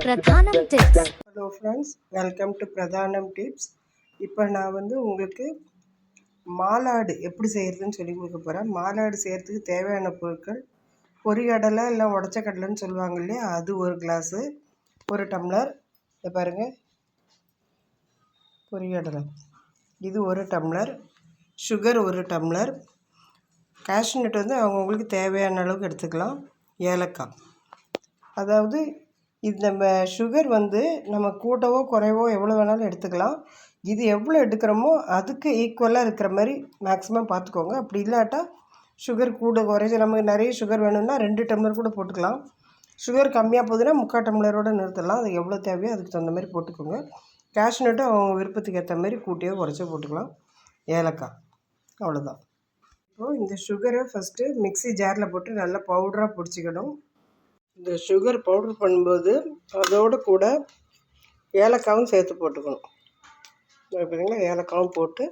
Pradhanam tips hello friends welcome to Pradhanam tips இப்போ நான் வந்து உங்களுக்கு மாலாடு எப்படி செய்கிறதுன்னு சொல்லி கொடுக்க போகிறேன் மாலாடு செய்கிறதுக்கு தேவையான பொருட்கள் பொரிகடலை இல்லை உடச்ச கடலைன்னு சொல்லுவாங்க இல்லையா? அது ஒரு கிளாஸு ஒரு டம்ளர் இதை பாருங்கள் பொரிகடலை இது ஒரு டம்ளர் சுகர் ஒரு டம்ளர் கேஷ்நட் வந்து அவங்கவுங்களுக்கு தேவையான அளவுக்கு எடுத்துக்கலாம். ஏலக்காய். அதாவது இது நம்ம சுகர் வந்து நம்ம கூட்டவோ குறைவோ எவ்வளோ வேணாலும் எடுத்துக்கலாம். இது எவ்வளோ எடுக்கிறோமோ அதுக்கு ஈக்குவலாக இருக்கிற மாதிரி மேக்ஸிமம் பார்த்துக்கோங்க. அப்படி இல்லாட்டா சுகர் கூட குறைச்சி நமக்கு நிறைய சுகர் வேணும்னா ரெண்டு டம்ளர் கூட போட்டுக்கலாம். சுகர் கம்மியாக போகுதுன்னா முக்கால் டம்ளரோட நிறுத்தலாம். அது எவ்வளோ தேவையோ அதுக்கு தகுந்த மாதிரி போட்டுக்கோங்க. கேஷ்நட்டு அவங்க விருப்பத்துக்கு ஏற்ற மாதிரி கூட்டியோ குறைச்சோ போட்டுக்கலாம். ஏலக்காய். அவ்வளோதான் இப்போது இந்த சுகரை ஃபஸ்ட்டு மிக்ஸி ஜாரில் போட்டு நல்லா பவுடராக பிடிச்சிக்கணும். இந்த சுகர் பவுட்ரு பண்ணும்போது அதோடு கூட ஏலக்காவும் சேர்த்து போட்டுக்கணும். இது பார்த்தீங்களா ஏலக்காவும் போட்டு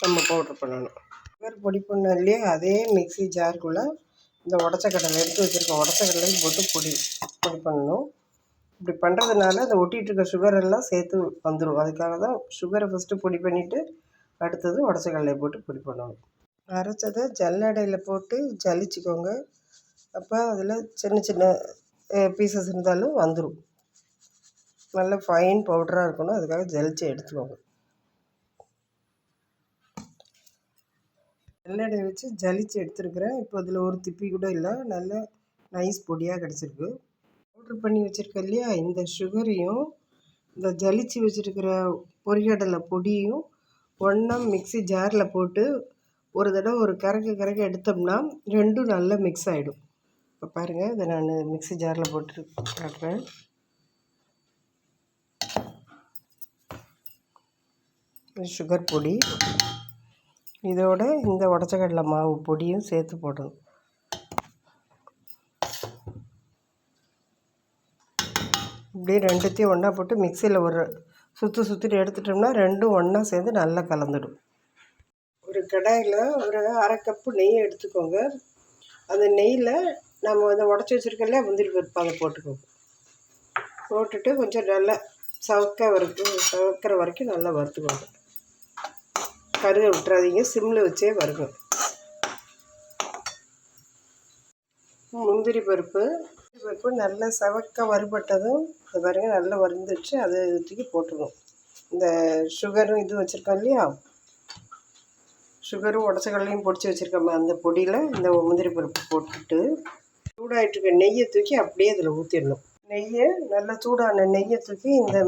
நம்ம பவுட்ரு பண்ணணும். சுகர் பொடி பண்ண இல்லையா அதே மிக்ஸி ஜாருக்குள்ளே இந்த உடச்ச கடலை எடுத்து வச்சுருக்க உடச்ச கடலையும் போட்டு பொடி பொடி பண்ணணும். இப்படி பண்ணுறதுனால அந்த ஒட்டிகிட்டு இருக்க சுகர் எல்லாம் சேர்த்து வந்துடும் அதுக்காக தான் சுகரை ஃபஸ்ட்டு பொடி பண்ணிவிட்டு அடுத்தது உடச்ச கடலையை போட்டு பொடி பண்ணணும். அரைச்சதை ஜல்லடையில் போட்டு ஜலிச்சுக்கோங்க. அப்போ அதில் சின்ன சின்ன பீசஸ் இருந்தாலும் வந்துடும் நல்ல ஃபைன் பவுடராக இருக்கணும். அதுக்காக ஜலிச்சு எடுத்துக்கோங்க. ஜல்லடை வச்சு ஜலிச்சு எடுத்துருக்குறேன். இப்போ இதில் ஒரு திப்பி கூட இல்லை. நல்ல நைஸ் பொடியாக கிடச்சிருக்கு. பவுட்ரு பண்ணி வச்சுருக்க இல்லையா? இந்த சுகரையும் இந்த ஜலிச்சு வச்சுருக்கிற பொரிகடலை பொடியும் ஒன்றா மிக்ஸி ஜாரில் போட்டு ஒரு தடவை ஒரு கரக்கு கரக்கு எடுத்தோம்னா ரெண்டும் நல்லா மிக்ஸ் ஆகிடும் இப்போ பாருங்கள் இதை நான் மிக்ஸி ஜாரில் போட்டு காட்டுறேன். சுகர் பொடி. இதோட இந்த உடச்ச கடலை மாவு பொடியும் சேர்த்து போடணும். இப்படியே ரெண்டுத்தையும் ஒன்றா போட்டு மிக்சியில் ஒரு சுற்றி சுற்றிட்டு எடுத்துட்டோம்னா ரெண்டும் ஒன்றா சேர்ந்து நல்லா கலந்துடும். ஒரு கடாயில் ஒரு அரை கப்பு நெய் எடுத்துக்கோங்க. அந்த நெய்யில் நம்ம வந்து உடச்சி வச்சுருக்கல முந்திரி பருப்பு அதை போட்டுக்கோங்க. போட்டுட்டு கொஞ்சம் நல்லா சவக்க வரைக்கும் சவக்கிற வரைக்கும் நல்லா வறுத்துக்கோங்க. கருக விட்டுறாதீங்க சிம்மில் வச்சே வருங்க முந்திரி பருப்பு பருப்பு நல்லா சவக்க வறுபட்டதும் இது பாருங்கள் நல்லா வறுந்துச்சு அதை தூக்கி போட்டுக்கணும் இந்த சுகரும் இதுவும் வச்சுருக்கோம் இல்லையா? சுகரும் உடச்சக்கடலையும் பொடிச்சு வச்சுருக்கோம் அந்த பொடியில் இந்த முந்திரி பருப்பு போட்டுட்டு சூடாகிட்டு இருக்க நெய்யை தூக்கி அப்படியே அதில் ஊற்றிடணும் நெய்யை நல்லா சூடான நெய்யை தூக்கி இந்த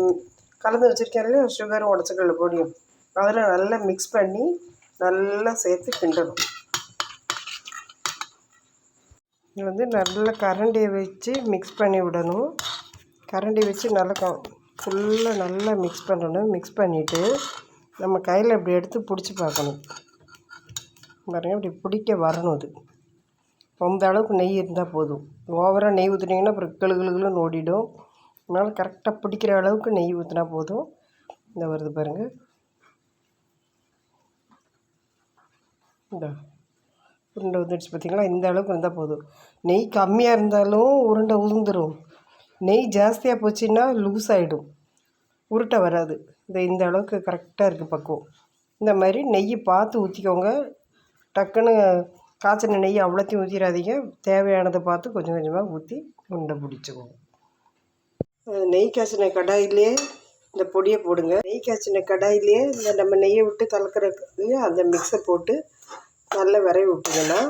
கலந்து வச்சுருக்கேன்ல சுகரும் உடச்சக்கடலை பொடியும். அதில் நல்லா மிக்ஸ் பண்ணி நல்லா சேர்த்து கிண்டணும். இது வந்து நல்லா கரண்டியை வச்சு மிக்ஸ் பண்ணி விடணும். கரண்டி வச்சு நல்லா க ஃபுல்லாக நல்லா மிக்ஸ் பண்ணணும் மிக்ஸ் பண்ணிவிட்டு நம்ம கையில் இப்படி எடுத்து பிடிச்சி பார்க்கணும். பாருங்கள் இப்படி பிடிக்க வரணும் அது. அந்த அளவுக்கு நெய் இருந்தால் போதும். ஓவராக நெய் ஊற்றுனீங்கன்னா அப்புறம் கிளு ஓடிடும். அதனால் கரெக்டாக பிடிக்கிற அளவுக்கு நெய் ஊற்றினா போதும். இந்த வருது பாருங்கள் இந்த உருண்டை உதிர்ச்சி பார்த்திங்களா இந்த அளவுக்கு இருந்தால் போதும். நெய் கம்மியாக இருந்தாலும் உருண்டை உளுந்துடும் நெய் ஜாஸ்தியாக போச்சுன்னா லூஸ் ஆகிடும் உருட்டை வராது. இந்த இந்த அளவுக்கு கரெக்டாக இருக்குது பக்குவம். இந்த மாதிரி நெய் பார்த்து ஊற்றிக்கோங்க டக்குன்னு காய்ச்சின நெய் அவ்வளோத்தையும் ஊற்றிடாதீங்க தேவையானதை பார்த்து கொஞ்சம் கொஞ்சமாக ஊற்றி உருண்டை பிடிச்சிக்கோங்க. நெய் காய்ச்சின கடாயிலே இந்த பொடியை போடுங்க. நெய் காய்ச்சின கடாயிலே இந்த நம்ம நெய்யை விட்டு கலக்கிறதுலையே அந்த மிக்ஸை போட்டு நல்லா விரைவி விட்டிங்கன்னா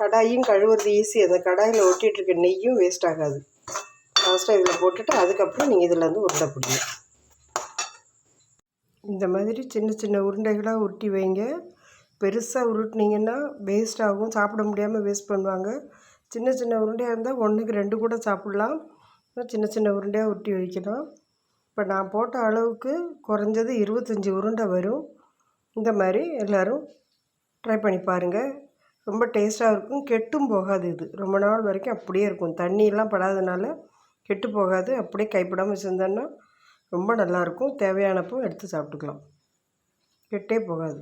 கடாயும் கழுவுறது ஈஸி அந்த கடாயில் ஒட்டிகிட்டு இருக்க நெய்யும் வேஸ்ட் ஆகாது. லாஸ்ட்டாக இதில் போட்டுட்டு அதுக்கப்புறம் நீங்கள் இதில் வந்து உருண்டை பிடிங்க. இந்த மாதிரி சின்ன சின்ன உருண்டைகளாக உருட்டி வைங்க. பெருசாக உருட்டினீங்கன்னா வேஸ்ட் ஆகும். சாப்பிட முடியாமல் வேஸ்ட் பண்ணுவாங்க. சின்ன சின்ன உருண்டையாக இருந்தால் ஒன்றுக்கு ரெண்டு கூட சாப்பிட்லாம். சின்ன சின்ன உருண்டையாக உருட்டி வைக்கணும் இப்போ நான் போட்ட அளவுக்கு குறைஞ்சது இருபத்தஞ்சி உருண்டை வரும். இந்த மாதிரி எல்லோரும் ட்ரை பண்ணி பாருங்கள் ரொம்ப டேஸ்ட்டாக இருக்கும். கெட்டும் போகாது இது. ரொம்ப நாள் வரைக்கும் அப்படியே இருக்கும். தண்ணியெல்லாம் படாதனால கெட்டு போகாது. அப்படியே கைப்படாமல் வச்சுருந்தோன்னா ரொம்ப நல்லாயிருக்கும் தேவையானப்போ எடுத்து சாப்பிட்டுக்கலாம். கெட்டே போகாது.